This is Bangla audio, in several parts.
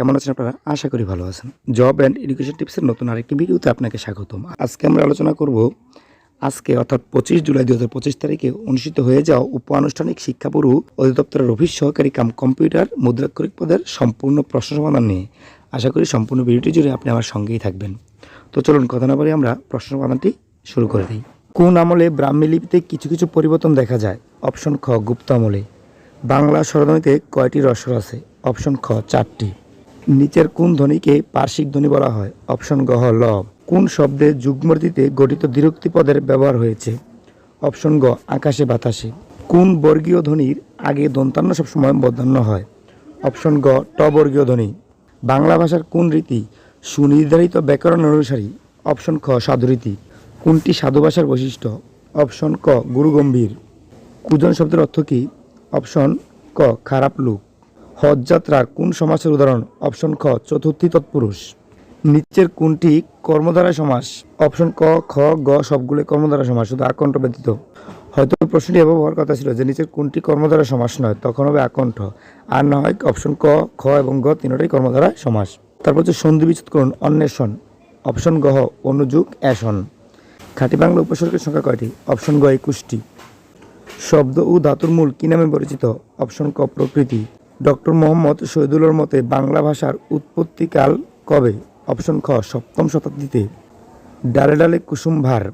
কেমন আছেন আপনারা? আশা করি ভালো আছেন। জব অ্যান্ড এডুকেশন টিপসের নতুন আরেকটি ভিডিওতে আপনাকে স্বাগতম। আজকে আমরা আলোচনা করব, আজকে অর্থাৎ পঁচিশ জুলাই দু হাজার পঁচিশ তারিখে অনুষ্ঠিত হয়ে যাওয়া উপ আনুষ্ঠানিক শিক্ষা পুরু অধিদপ্তরের অফিস সহকারী কাম কম্পিউটার মুদ্রাক্ষরিক পদের সম্পূর্ণ প্রশ্ন সমাধান নিয়ে। আশা করি সম্পূর্ণ ভিডিওটি জুড়ে আপনি আমার সঙ্গেই থাকবেন। তো চলুন কথা না বলে আমরা প্রশ্ন সমাধানটি শুরু করে দিই। কোন আমলে ব্রাহ্মী লিপিতে কিছু কিছু পরিবর্তন দেখা যায়? অপশন খ, গুপ্ত আমলে। বাংলা স্বরধ্বনিতে কয়টি রসর আছে? অপশন খ, চারটি। নিচের কোন ধ্বনিকে পার্শ্বিক ধ্বনি বলা হয়? অপশন গ ল। কোন শব্দে যুগ্মর্দিতে গঠিত দ্বিরুক্তি পদের ব্যবহার হয়েছে? অপশন গ, আকাশে বাতাসে। কোন বর্গীয় ধ্বনির আগে দন্তান্ন সবসময় বদান্য হয়? অপশন গ, ট বর্গীয় ধ্বনি। বাংলা ভাষার কোন রীতি সুনির্ধারিত ব্যাকরণ অনুসারী? অপশন খ সাধুরীতি কোনটি সাধু ভাষার বৈশিষ্ট্য? অপশন ক, গুরুগম্ভীর। কুজন শব্দের অর্থ কী? অপশন ক, খারাপ লোক। হজ যাত্রার কোন সমাসের উদাহরণ? অপশন খ, চতুর্থী তৎপুরুষ। নিচের কোনটি কর্মধারা সমাস? অপশন ক, খ, গ সবগুলো কর্মধারা সমাস, শুধু আকণ্ঠ ব্যতীত। হয়তো প্রশ্নটি এভাবে হওয়ার কথা ছিল যে নিচের কোনটি কর্মধারা সমাস নয়, তখন হবে আকণ্ঠ। আর না হয় অপশন ক, খ এবং গ তিনটাই কর্মধারা সমাস। তারপর হচ্ছে সন্ধি বিচ্ছেদ করুন, অন্বেষণ। অপশন গহ অনুযুগ, অ্যাসন। খাঁটি বাংলা উপসর্গের সংখ্যা কয়টি? অপশন গ, একুশটি। শব্দ ও ধাতুর মূল কি নামে পরিচিত? অপশন ক, প্রকৃতি। ডক্টর মোহাম্মদ শহীদুল্লার মতে বাংলা ভাষার উৎপত্তিকাল কবে? অপশন খ, সপ্তম শতাব্দীতে। ডালে ডালে কুসুম ভার।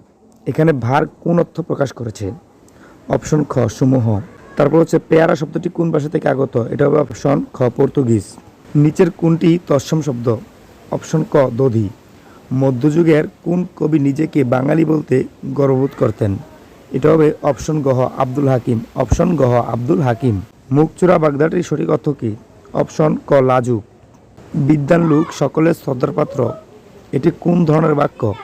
এখানে ভার কোন অর্থ প্রকাশ করেছে? অপশন খ, সমূহ। তারপর হচ্ছে পেয়ারা শব্দটি কোন ভাষা থেকে আগত? এটা হবে অপশন খ, পর্তুগিজ। নিচের কোনটি তৎসম শব্দ? অপশন ক, দধি। মধ্যযুগের কোন কবি নিজেকে বাঙালি বলতে গর্ববোধ করতেন? এটা হবে অপশন গহ আব্দুল হাকিম। অপশন গহ আব্দুল হাকিম। মুখচূড়া বাগদাটির সঠিক অর্থ কী? অপশন, ক, লাজুক। বিদ্যান লুক সকলের শ্রদ্ধার পাত্র। এটি কোন ধরনের বাক্য?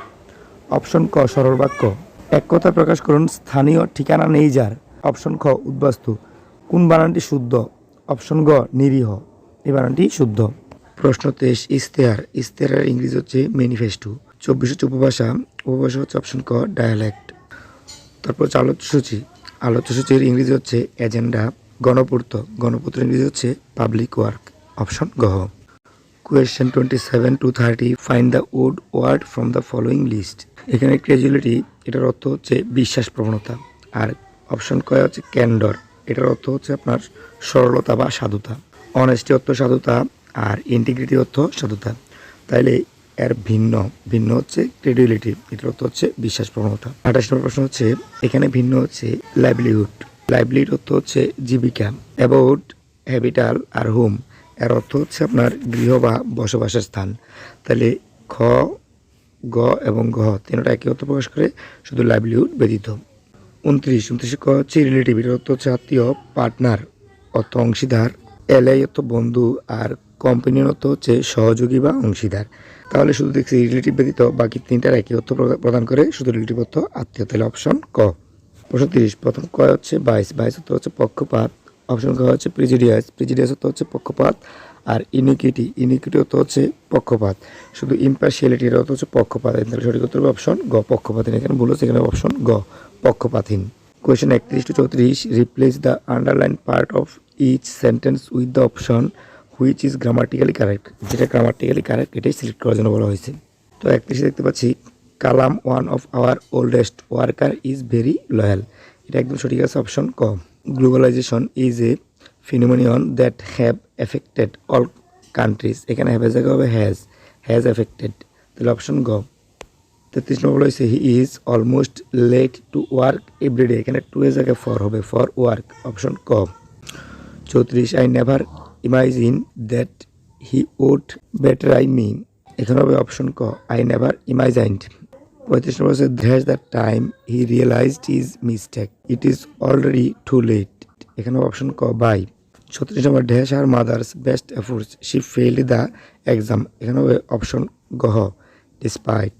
অপশন, ক, সরল বাক্য। এক কথা প্রকাশ করুন, স্থানীয় ঠিকানা নেই যার। অপশন, খ, উদ্বাস্তু। কোন বানানটি শুদ্ধ? অপশন, গ, নিরীহ। এই বানানটি শুদ্ধ। প্রশ্ন তেইশ, ইস্তেহার। ইস্তেহারের ইংরেজি হচ্ছে ম্যানিফেস্টো। চব্বিশ হচ্ছে উপভাষা উপভাষা হচ্ছে অপশন, ক, ডায়ালেক্ট। তারপর হচ্ছে আলোচ্যসূচি আলোচ্যসূচির ইংরেজি হচ্ছে এজেন্ডা। গণপূর্ত গণপূর্ত ইংরেজি হচ্ছে পাবলিক ওয়ার্ক অপশন গহ question twenty seven to thirty find the odd word from the following list এখানে ক্রেজুয়ালিটি এটার অর্থ হচ্ছে বিশ্বাস প্রবণতা। আর অপশন কয় হচ্ছে ক্যান্ডর এটার অর্থ হচ্ছে আপনার সরলতা বা সাধুতা। অনেস্টি অর্থ সাধুতা, আর ইন্টিগ্রিটি অর্থ সাধুতা। তাইলে এর ভিন্ন ভিন্ন হচ্ছে ক্রেডিবিলিটি এটার অর্থ হচ্ছে বিশ্বাস প্রবণতা। আঠাশ নম্বর প্রশ্ন হচ্ছে, এখানে ভিন্ন হচ্ছে লাইভলিহুড লাইভলিহুড অর্থ হচ্ছে জীবিকা, অ্যাবাউট হ্যাবিটাল আর হোম। এর অর্থ হচ্ছে আপনার গৃহ বা বসবাসের স্থান। তাহলে খ, গ এবং ঘ তিনটা একই অর্থ প্রকাশ করে শুধু লাইভলিহুড ব্যতীত। উনত্রিশ, উনত্রিশে ক হচ্ছে রিলেটিভ এর অর্থ হচ্ছে আত্মীয় পার্টনার অর্থ অংশীদার। এলআই অর্থ বন্ধু আর কোম্পানির অর্থ হচ্ছে সহযোগী বা অংশীদার। তাহলে শুধু দেখছি রিলেটিভ ব্যতীত বাকি তিনটার একই অর্থ প্র- প্রদান করে শুধু রিলেটিভ অর্থ আত্মীয়। তাহলে অপশন ক। প্রশ্ন তিরিশ প্রথম ক হচ্ছে বাইশ বাইশ অর্থ হচ্ছে পক্ষপাত। অপশন ক হচ্ছে প্রিজিডিয়াস প্রিজিডিয়াস অর্থ হচ্ছে পক্ষপাত। আর ইনিকুইটি ইনিকুইটি অর্থ হচ্ছে পক্ষপাত। শুধু ইম্পার্শিয়ালিটির অর্থ হচ্ছে পক্ষপাত। সঠিক উত্তর হবে অপশন গ, পক্ষপাতহীন। এখানে ভুল হচ্ছে, এখানে অপশন গ, পক্ষপাতহীন। কোয়েশ্চেন একত্রিশ টু চৌত্রিশ replace the underline part of each sentence with the option which is grammatically correct যেটা গ্রামাটিক্যালি কারেক্ট এটাই সিলেক্ট করার জন্য বলা হয়েছে। তো একত্রিশে দেখতে পাচ্ছি Kalam one of our oldest worker is very loyal. এটা একদম সঠিক আছে অপশন ক। Globalisation is a phenomenon that have affected all countries এখানে হ্যাভ জায়গা হবে হ্যাজ হ্যাজ এফেক্টেড তাহলে অপশন গ। তেত্রিশ নম্বর হয়েছে he is almost late to work everyday এখানে টু এর জায়গায় ফর হবে ফর ওয়ার্ক অপশন ক। চৌত্রিশ I never imagine that he would better I me এখানে হবে অপশন ক আই নেভার ইমাইজাইন্ড পঁয়ত্রিশ নম্বর হচ্ছে that's the time he realised is mistake it is already too late এখানে অপশন ক বাই ছত্রিশ নম্বর dash our mother's best efforts she fail the exam এখানে অপশন গহ despite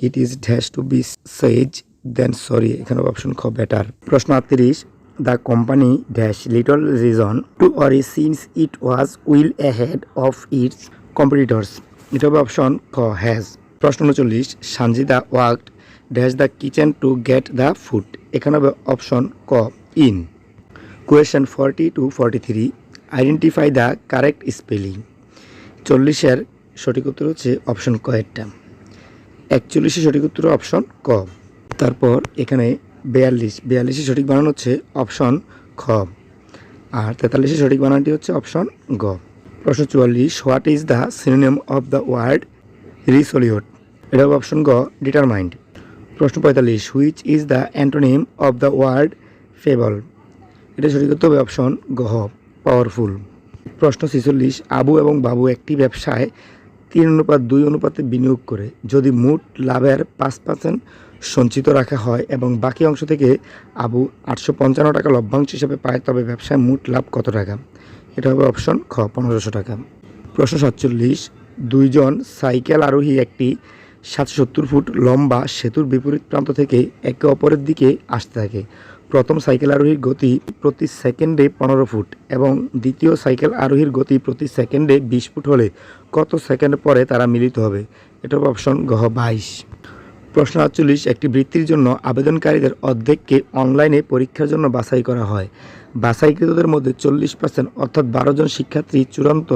it is dash to be Sage then sorry এখানে অপশন খ বেটার প্রশ্ন আটত্রিশ the company dash little reason to worry since it was well ahead of its competitors এটা হবে অপশন খ হ্যাজ প্রশ্ন উনচল্লিশ Sanjida worked dash the kitchen to get the food. এখানে হবে অপশন ক, in. Question forty to forty three, identify the correct spelling. চল্লিশের সঠিক উত্তর হচ্ছে অপশন ক এরটা একচল্লিশের সঠিক উত্তর অপশন ক। তারপর এখানে বিয়াল্লিশ, বিয়াল্লিশের সঠিক বানান হচ্ছে অপশন খ। আর তেতাল্লিশের সঠিক বানানটি হচ্ছে অপশন গ। প্রশ্ন চুয়াল্লিশ, what is the synonym of the word resolute এটা হবে অপশন গ ডিটারমাইন্ড প্রশ্ন পঁয়তাল্লিশ which is the antonym of the word feeble এটা সঠিক উত্তর হবে অপশন গহ পাওয়ারফুল প্রশ্ন ছেচল্লিশ, আবু এবং বাবু একটি ব্যবসায় তিন অনুপাত, দুই অনুপাতে বিনিয়োগ করে, যদি মোট লাভের পাঁচ পার্সেন্ট সঞ্চিত রাখা হয় এবং বাকি অংশ থেকে আবু আটশো পঞ্চান্ন টাকা লভ্যাংশ হিসেবে পায়, তবে ব্যবসায় মোট লাভ কত টাকা? এটা হবে অপশন খ, পনেরোশো টাকা। প্রশ্ন সাতচল্লিশ দুইজন সাইকেল আরোহী একটি সাতশো সত্তর ফুট লম্বা সেতুর বিপরীত প্রান্ত থেকে একে অপরের দিকে আসতে থাকে। প্রথম সাইকেল আরোহীর গতি প্রতি সেকেন্ডে পনেরো ফুট এবং দ্বিতীয় সাইকেল আরোহীর গতি প্রতি সেকেন্ডে বিশ ফুট হলে কত সেকেন্ড পরে তারা মিলিত হবে? এটা অপশন গহ বাইশ। প্রশ্ন আটচল্লিশ, একটি বৃত্তির জন্য আবেদনকারীদের অর্ধেককে অনলাইনে পরীক্ষার জন্য বাছাই করা হয়। বাছাইকৃতদের মধ্যে চল্লিশ পার্সেন্ট অর্থাৎ বারো জন শিক্ষার্থী চূড়ান্ত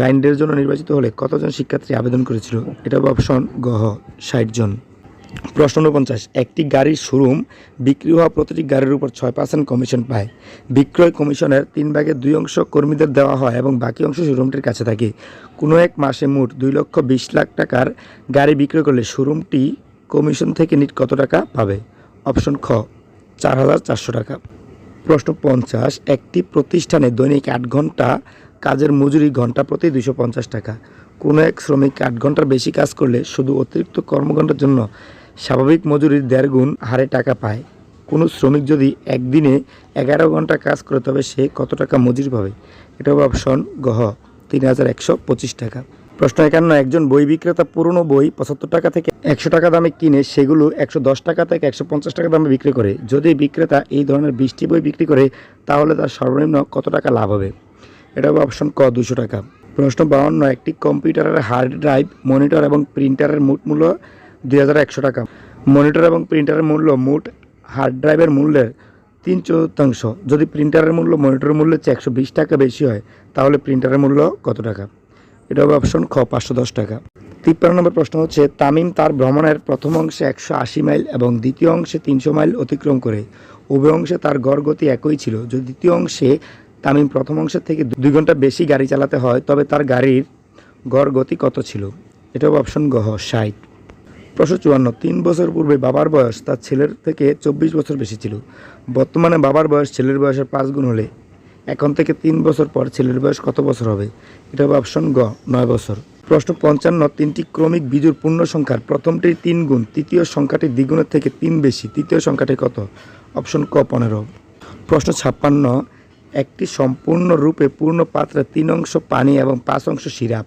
রাইন্ডের জন্য নির্বাচিত হলে কতজন শিক্ষার্থী আবেদন করেছিল? এটা অপশন গহ ষাট জন। প্রশ্ন উনপঞ্চাশ একটি গাড়ির শোরুম বিক্রি হওয়া প্রতিটি গাড়ির উপর ছয় পার্সেন্ট কমিশন পায়। বিক্রয় কমিশনের তিন ভাগের দুই অংশ কর্মীদের দেওয়া হয় এবং বাকি অংশ শোরুমটির কাছে থাকে। কোনো এক মাসে মোট দুই লক্ষ বিশ লাখ টাকার গাড়ি বিক্রয় করলে শোরুমটি কমিশন থেকে নিট কত টাকা পাবে? অপশন খ, চার হাজার চারশো টাকা। প্রশ্ন পঞ্চাশ, একটি প্রতিষ্ঠানে দৈনিক আট ঘণ্টা কাজের মজুরি ঘণ্টা প্রতি দুশো টাকা। কোনো এক শ্রমিক আট ঘণ্টার বেশি কাজ করলে শুধু অতিরিক্ত কর্মঘণ্টার জন্য স্বাভাবিক মজুরির দেড় গুণ হারে টাকা পায়। কোনো শ্রমিক যদি একদিনে এগারো ঘণ্টা কাজ করে, তবে সে কত টাকা মজুরি পাবে? এটা হবে অপশন গহ তিন হাজার একশো পঁচিশ টাকা। প্রশ্ন একান্ন, একজন বই বিক্রেতা পুরনো বই পঁচাত্তর টাকা থেকে একশো টাকা দামে কিনে সেগুলো একশো দশ টাকা থেকে একশো পঞ্চাশ টাকা দামে বিক্রি করে। যদি বিক্রেতা এই ধরনের বিশটি বই বিক্রি করে, তাহলে তার সর্বনিম্ন কত টাকা লাভ হবে? এটা অপশন ক দুশো টাকা। প্রশ্ন বাউন্ন, একটি কম্পিউটারের হার্ড ড্রাইভ, মনিটর এবং প্রিন্টারের মোট মূল্য দুই হাজার একশো টাকা। মনিটর এবং প্রিন্টারের মূল্য মোট হার্ড ড্রাইভের মূল্যের তিন চতুর্থাংশ। যদি প্রিন্টারের মূল্য মনিটরের মূল্যের চেয়ে একশো বিশ টাকা বেশি হয়, তাহলে প্রিন্টারের মূল্য কত টাকা? এটা হবে অপশন খ, পাঁচশো দশ টাকা। তিপ্পান্ন নম্বর প্রশ্ন হচ্ছে, তামিম তার ভ্রমণের প্রথম অংশে একশো আশি মাইল এবং দ্বিতীয় অংশে তিনশো মাইল অতিক্রম করে। উভয় অংশে তার গড় গতি একই ছিল। যদি দ্বিতীয় অংশে তামিম প্রথম অংশের থেকে দুই ঘণ্টা বেশি গাড়ি চালাতে হয়, তবে তার গাড়ির গড় গতি কত ছিল? এটা হবে অপশন গহ ষাট। প্রশ্ন চুয়ান্ন, তিন বছর পূর্বে বাবার বয়স তার ছেলের থেকে চব্বিশ বছর বেশি ছিল। বর্তমানে বাবার বয়স ছেলের বয়সের পাঁচ গুণ হলে এখন থেকে তিন বছর পর ছেলের বয়স কত বছর হবে? এটা হবে অপশন গ, নয় বছর। প্রশ্ন পঞ্চান্ন, তিনটি ক্রমিক বিজুর পূর্ণ সংখ্যার প্রথমটির তিন গুণ, তৃতীয় সংখ্যাটি দ্বিগুণের থেকে তিন বেশি, তৃতীয় সংখ্যাটি কত? অপশন ক, পনেরো। প্রশ্ন ছাপ্পান্ন, একটি সম্পূর্ণরূপে পূর্ণ পাত্রে তিন অংশ পানি এবং পাঁচ অংশ সিরাপ।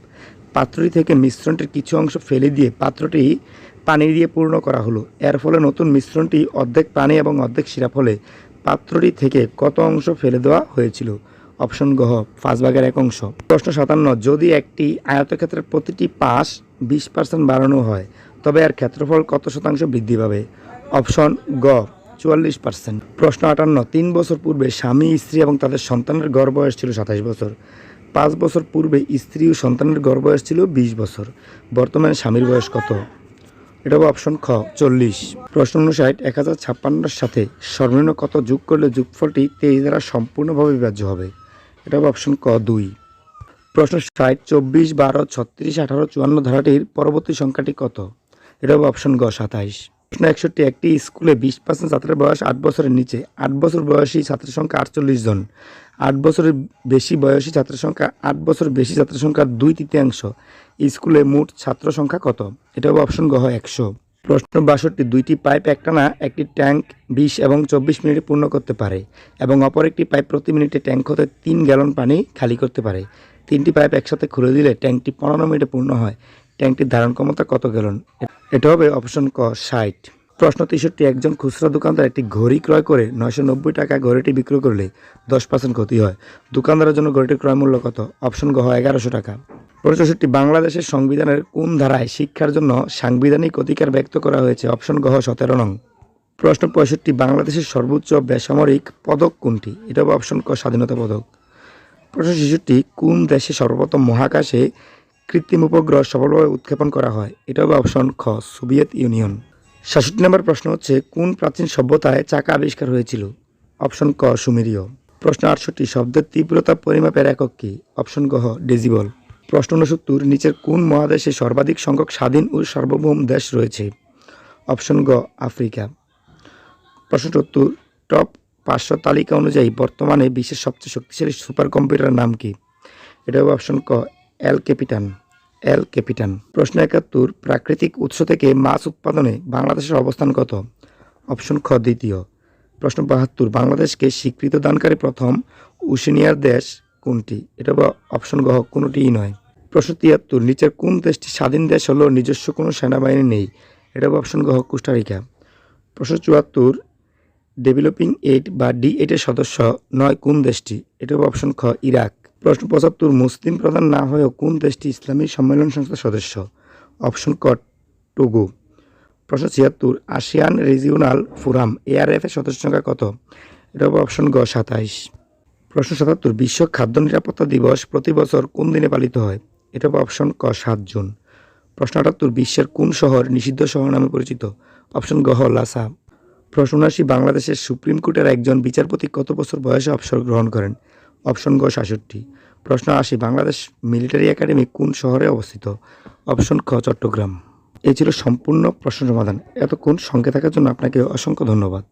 পাত্রটি থেকে মিশ্রণটির কিছু অংশ ফেলে দিয়ে পাত্রটি পানি দিয়ে পূর্ণ করা হলো। এর ফলে নতুন মিশ্রণটি অর্ধেক পানি এবং অর্ধেক সিরাপ হলে পাত্রটি থেকে কত অংশ ফেলে দেওয়া হয়েছিল? অপশন গহ পাঁচ ভাগের এক অংশ। প্রশ্ন সাতান্ন, যদি একটি আয়তক্ষেত্রের প্রতিটি পাশ বিশ পার্সেন্ট বাড়ানো হয়, তবে এর ক্ষেত্রফল কত শতাংশ বৃদ্ধি পাবে? অপশন গ, চুয়াল্লিশ পার্সেন্ট প্রশ্ন আটান্ন, তিন বছর পূর্বে স্বামী, স্ত্রী এবং তাদের সন্তানের গড় বয়স ছিল সাতাশ বছর। পাঁচ বছর পূর্বে স্ত্রী ও সন্তানের গড় বয়স ছিল বিশ বছর। বর্তমানে স্বামীর বয়স কত? এটা হবে অপশন খ, চল্লিশ। প্রশ্ন অনুসারে এক হাজার ছাপ্পান্নর সাথে সর্বনিম্ন কত যোগ করলে যোগফলটি তেইশ দ্বারা সম্পূর্ণভাবে বিভাজ্য হবে? এটা হবে অপশন ক, দুই। প্রশ্ন ষাট, চব্বিশ, বারো, ছত্রিশ, আঠারো, চুয়ান্ন ধারাটির পরবর্তী সংখ্যাটি কত? এটা হবে অপশন গ, সাতাইশ। প্রশ্ন একষট্টি, একটি স্কুলে বিশ পার্সেন্ট ছাত্রের বয়স আট বছরের নিচে, আট বছর বয়সী ছাত্রের সংখ্যা আটচল্লিশ জন। আট বছরের বেশি বয়সী ছাত্রের সংখ্যা আট বছর বেশি ছাত্রের সংখ্যা দুই তৃতীয়াংশ। স্কুলে মোট ছাত্র সংখ্যা কত? এটা হবে অপশন গহ একশো। প্রশ্ন বাষট্টি, দুইটি পাইপ একটানা একটি ট্যাঙ্ক বিশ এবং চব্বিশ মিনিটে পূর্ণ করতে পারে এবং অপর একটি পাইপ প্রতি মিনিটে ট্যাঙ্ক হতে তিন গ্যালন পানি খালি করতে পারে। তিনটি পাইপ একসাথে খুলে দিলে ট্যাঙ্কটি পনেরো মিনিটে পূর্ণ হয়। ট্যাঙ্কটির ধারণ ক্ষমতা কত গ্যালন? এটা হবে অপশন ক, ষাট। প্রশ্ন তেষট্টি, একজন খুচরা দোকানদার একটি ঘড়ি ক্রয় করে নয়শো নব্বই টাকা ঘড়িটি বিক্রয় করলে দশ পার্সেন্ট ক্ষতি হয়। দোকানদারের জন্য ঘড়িটির ক্রয় মূল্য কত? অপশন গ হয় এগারোশো টাকা। পঁয়ষট্টি বাংলাদেশের সংবিধানের কোন ধারায় শিক্ষার জন্য সাংবিধানিক অধিকার ব্যক্ত করা হয়েছে? অপশন গহ সতেরো নং। প্রশ্ন পঁয়ষট্টি, বাংলাদেশের সর্বোচ্চ বেসামরিক পদক কোনটি? এটা অপশন ক, স্বাধীনতা পদক। প্রশ্ন ছেষট্টি, কোন দেশে সর্বপ্রথম মহাকাশে কৃত্রিম উপগ্রহ সফলভাবে উৎক্ষেপণ করা হয়? এটা হবে অপশন খ, সোভিয়েত ইউনিয়ন। সাতষট্টি নম্বর প্রশ্ন হচ্ছে, কোন প্রাচীন সভ্যতায় চাকা আবিষ্কার হয়েছিল? অপশন ক, সুমেরীয়। প্রশ্ন আটষট্টি, শব্দের তীব্রতা পরিমাপের একক কি? অপশন গ ডেজিবল প্রশ্ন উনসত্তর নিচের কোন মহাদেশে সর্বাধিক সংখ্যক স্বাধীন ও সার্বভৌম দেশ রয়েছে? অপশন গ, আফ্রিকা। প্রশ্ন সত্তর, টপ পাঁচশো তালিকা অনুযায়ী বর্তমানে বিশ্বের সবচেয়ে শক্তিশালী সুপার কম্পিউটারের নাম কি? এটা হবে অপশন ক, এল ক্যাপিটান। এল ক্যাপিটান। প্রশ্ন একাত্তর, প্রাকৃতিক উৎস থেকে মাছ উৎপাদনে বাংলাদেশের অবস্থান কত? অপশন খ, দ্বিতীয়। প্রশ্ন বাহাত্তর, বাংলাদেশকে স্বীকৃত দানকারী প্রথম উশিনিয়ার দেশ কোনটি? এটা বা অপশন গ, কোনোটিই নয়। প্রশ্ন তিয়াত্তর, নিচের কোন দেশটি স্বাধীন দেশ হলো নিজস্ব কোনো সেনাবাহিনী নেই? এটা হবে অপশন গ, কোস্টারিকা। প্রশ্ন চুয়াত্তর, ডেভেলপিং এইড বা ডি এইটের সদস্য নয় কোন দেশটি? এটা অপশন খ, ইরাক। প্রশ্ন, পঁচাত্তর মুসলিম প্রধান না হয়েও কোন দেশটি ইসলামী সম্মেলন সংস্থার সদস্য? অপশন ক, টুগু। প্রশ্ন ছিয়াত্তর, আসিয়ান রিজিওনাল ফোরাম, এআরএফ এর সদস্য সংখ্যা কত? এটা হবে অপশন গ, সাতাইশ। প্রশ্ন সাতাত্তর, বিশ্ব খাদ্য নিরাপত্তা দিবস প্রতি বছর কোন দিনে পালিত হয়? এটা হবে অপশন ক, সাত জুন। প্রশ্ন আটাত্তর, বিশ্বের কোন শহর নিষিদ্ধ শহর নামে পরিচিত? অপশন গ, লাসা। প্রশ্ন উনআশি, বাংলাদেশের সুপ্রিম কোর্টের একজন বিচারপতি কত বছর বয়সে অবসর গ্রহণ করেন? অপশন গ সাতষট্টি। প্রশ্ন আসি, বাংলাদেশ মিলিটারি একাডেমি কোন শহরে অবস্থিত? অপশন খ, চট্টগ্রাম। এই ছিল সম্পূর্ণ প্রশ্ন সমাধান। এতক্ষণ সঙ্গে থাকার জন্য আপনাকে অসংখ্য ধন্যবাদ।